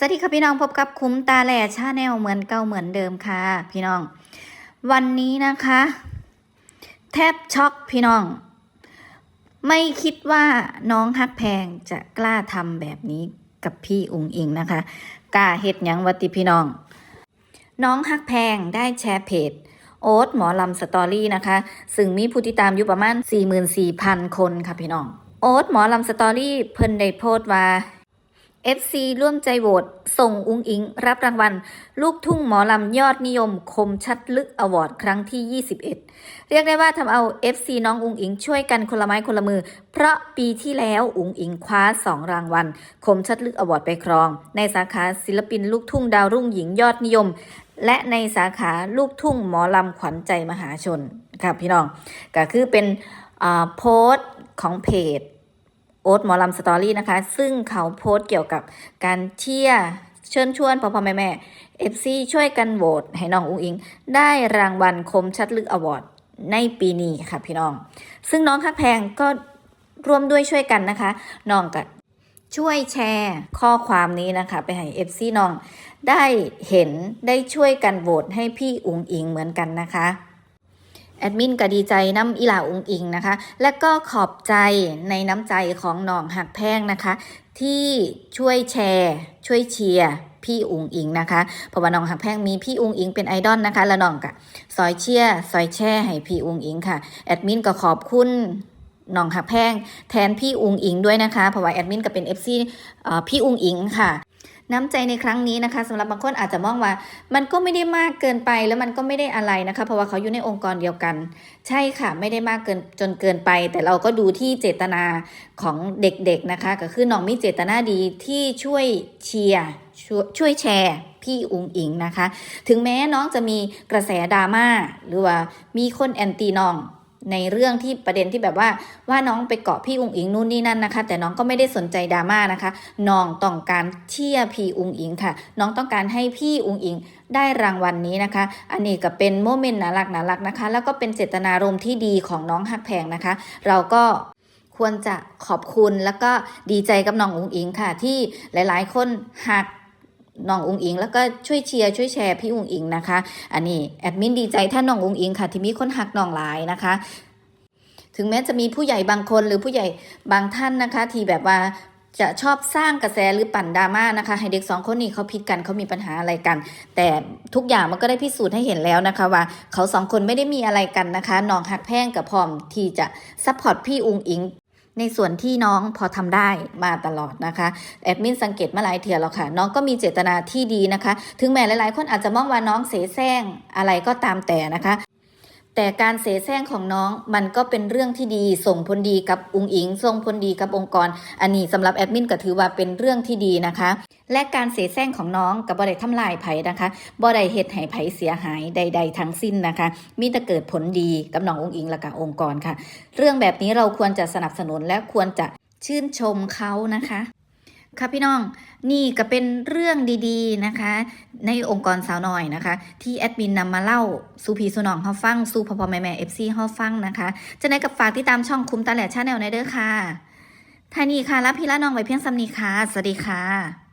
สวัสดีค่ะพี่น้องพบกับคุ้มตาแหล่ชาแนลเหมือนเก่าเหมือนเดิมค่ะ พี่น้อง วันนี้นะคะ แทบช็อกพี่น้อง ไม่คิดว่าน้องฮักแพงจะกล้าทำแบบนี้กับพี่อุงอิงนะคะกล้าเฮ็ดยังวัติพี่น้อง น้องฮักแพงได้แชร์เพจโอ๊ตหมอลำสตอรี่นะคะ ซึ่งมีผู้ติดตามอยู่ประมาณ 44,000 คนค่ะพี่น้อง โอ๊ตหมอลำสตอรี่เพิ่นได้โพสต์ว่า FC ร่วมใจโหวตส่งอุงอิง รับรางวัล ลูกทุ่งหมอลำยอดนิยม คมชัดลึกอวอร์ดครั้งที่ 21 เรียกได้ว่าทำเอา FC น้องอุงอิง ช่วยกันคนละไม้คนละมือ เพราะปีที่แล้วอุงอิงคว้า 2 รางวัล คมชัดลึกอวอร์ดไปครอง ในสาขาศิลปินลูกทุ่งดาวรุ่งหญิงยอดนิยม และในสาขาลูกทุ่งหมอลำขวัญใจมหาชนค่ะพี่น้องก็คือเป็นโพสต์ของเพจ โอ๊ตหมอลำสตอรี่นะคะ ซึ่งเขาโพสต์เกี่ยวกับการเชียร์เชิญชวนพ่อพ่อแม่แม่เอฟซีช่วยกันโหวตให้น้องอุ้งอิง ได้รางวัลคมชัดลึกอวอร์ดในปีนี้ค่ะพี่น้อง ซึ่งน้องฮักแพงก็ร่วมด้วยช่วยกันนะคะ น้องก็ช่วยแชร์ข้อความนี้นะคะ ไปให้เอฟซีน้อง ได้เห็นได้ช่วยกันโหวตให้พี่อุงอิงเหมือนกันนะคะ แอดมินก็ดีใจน้ำอีหลาอุงอิงนะคะ และก็ขอบใจในน้ำใจของน้องหักแพงนะคะ ที่ช่วยแชร์ ช่วยเชียร์พี่อุงอิงนะคะเพราะว่าน้องหักแพงมีพี่อุงอิงเป็นไอดอลนะคะ แล้วน้องก็ซอยเชียร์ซอยแช่ให้พี่อุงอิงค่ะ แอดมินก็ขอบคุณน้องหักแพงแทนพี่อุงอิงด้วยนะคะ เพราะว่าแอดมินก็เป็นเอ่อพี่อุงอิงค่ะ น้ำใจในครั้งนี้นะคะสำหรับบางคนอาจจะมองว่า มันก็ไม่ได้มากเกินไปแล้วมันก็ไม่ได้อะไรนะคะ เพราะว่าเขาอยู่ในองค์กรเดียวกัน ใช่ค่ะไม่ได้มากเกินจนเกินไป แต่เราก็ดูที่เจตนาของเด็กๆนะคะ ก็คือน้องมีเจตนาดีที่ช่วยเชียร์ช่วยแชร์พี่อุงอิงนะคะ ถึงแม้น้องจะมีกระแสดราม่าหรือว่ามีคนแอนตีน้อง ในเรื่องที่ประเด็นที่แบบว่าว่าน้องไปเกาะพี่อุงอิงนู่นนี่นั่นนะคะ แต่น้องก็ไม่ได้สนใจดราม่านะคะน้องต้องการเชียร์พี่อุงอิงค่ะ น้องต้องการให้พี่อุงอิงได้รางวัลนนี้นะคะ อันนี้ก็เป็นโมเมนต์น่ารักน่ารักนะคะ แล้วก็เป็นเจตนารมณ์ที่ดีของน้องฮักแพงนะคะ เราก็ควรจะขอบคุณแล้วก็ดีใจกับน้องอุงอิงค่ะ ที่หลาย ๆ คนหัก น้องอุงอิง แล้วก็ช่วยเชียร์ช่วยแชร์พี่อุงอิงนะคะ อันนี้แอดมินดีใจท่านน้องอุงอิงค่ะที่มีคนหักน้องหลายนะคะถึงแม้จะมีผู้ใหญ่บางคนหรือผู้ใหญ่บางท่านนะคะ ที่แบบว่าจะชอบสร้างกระแสหรือปั่นดราม่านะคะ ให้เด็กสองคนนี้เขาผิดกันเขามีปัญหาอะไรกัน แต่ทุกอย่างมันก็ได้พิสูจน์ให้เห็นแล้วนะคะว่า เขาสองคนไม่ได้มีอะไรกันนะคะน้องหักแพงกับพร้อมที่จะซัพพอร์ตพี่อุงอิง ในส่วนที่น้องพอทำได้มาตลอดนะคะแอดมินสังเกตมาหลายเถื่อแล้วค่ะ น้องก็มีเจตนาที่ดีนะคะ ถึงแม้หลายๆ คนอาจจะมองว่าน้องเสแสร้งอะไรก็ตามแต่นะคะ แต่การเสแสร้งของน้องมันก็เป็นเรื่องที่ดีส่งผลดีกับอุงอิง ส่งผลดีกับองค์กร อันนี้สำหรับแอดมินก็ถือว่าเป็นเรื่องที่ดีนะคะ และการเสแสร้งของน้องกับบ่ได้ทำลายไผ่นะคะบ่ได้เฮ็ดให้ไผ่เสียหายใด ๆ ทั้งสิ้นนะคะ มีแต่เกิดผลดีกับน้องอุงอิงและกับองค์กรค่ะ เรื่องแบบนี้เราควรจะสนับสนุนและควรจะชื่นชมเขานะคะ ค่ะพี่น้องนี่ก็เป็นเรื่องดีๆนะคะ ในองค์กรสาวน้อยนะคะ ที่แอดมินนำมาเล่าสู่พีสู่น้องเฮาฟังสู่พ่อพ่อแม่แม่เอฟซีเฮาฟังนะคะจะได้กับฝากที่ตามช่องคุ้มตาแหล่ชาแนลในเด้อค่ะท่านี้ค่ะรับพี่ละน้องไว้เพียงสำนีค่ะสวัสดีค่ะ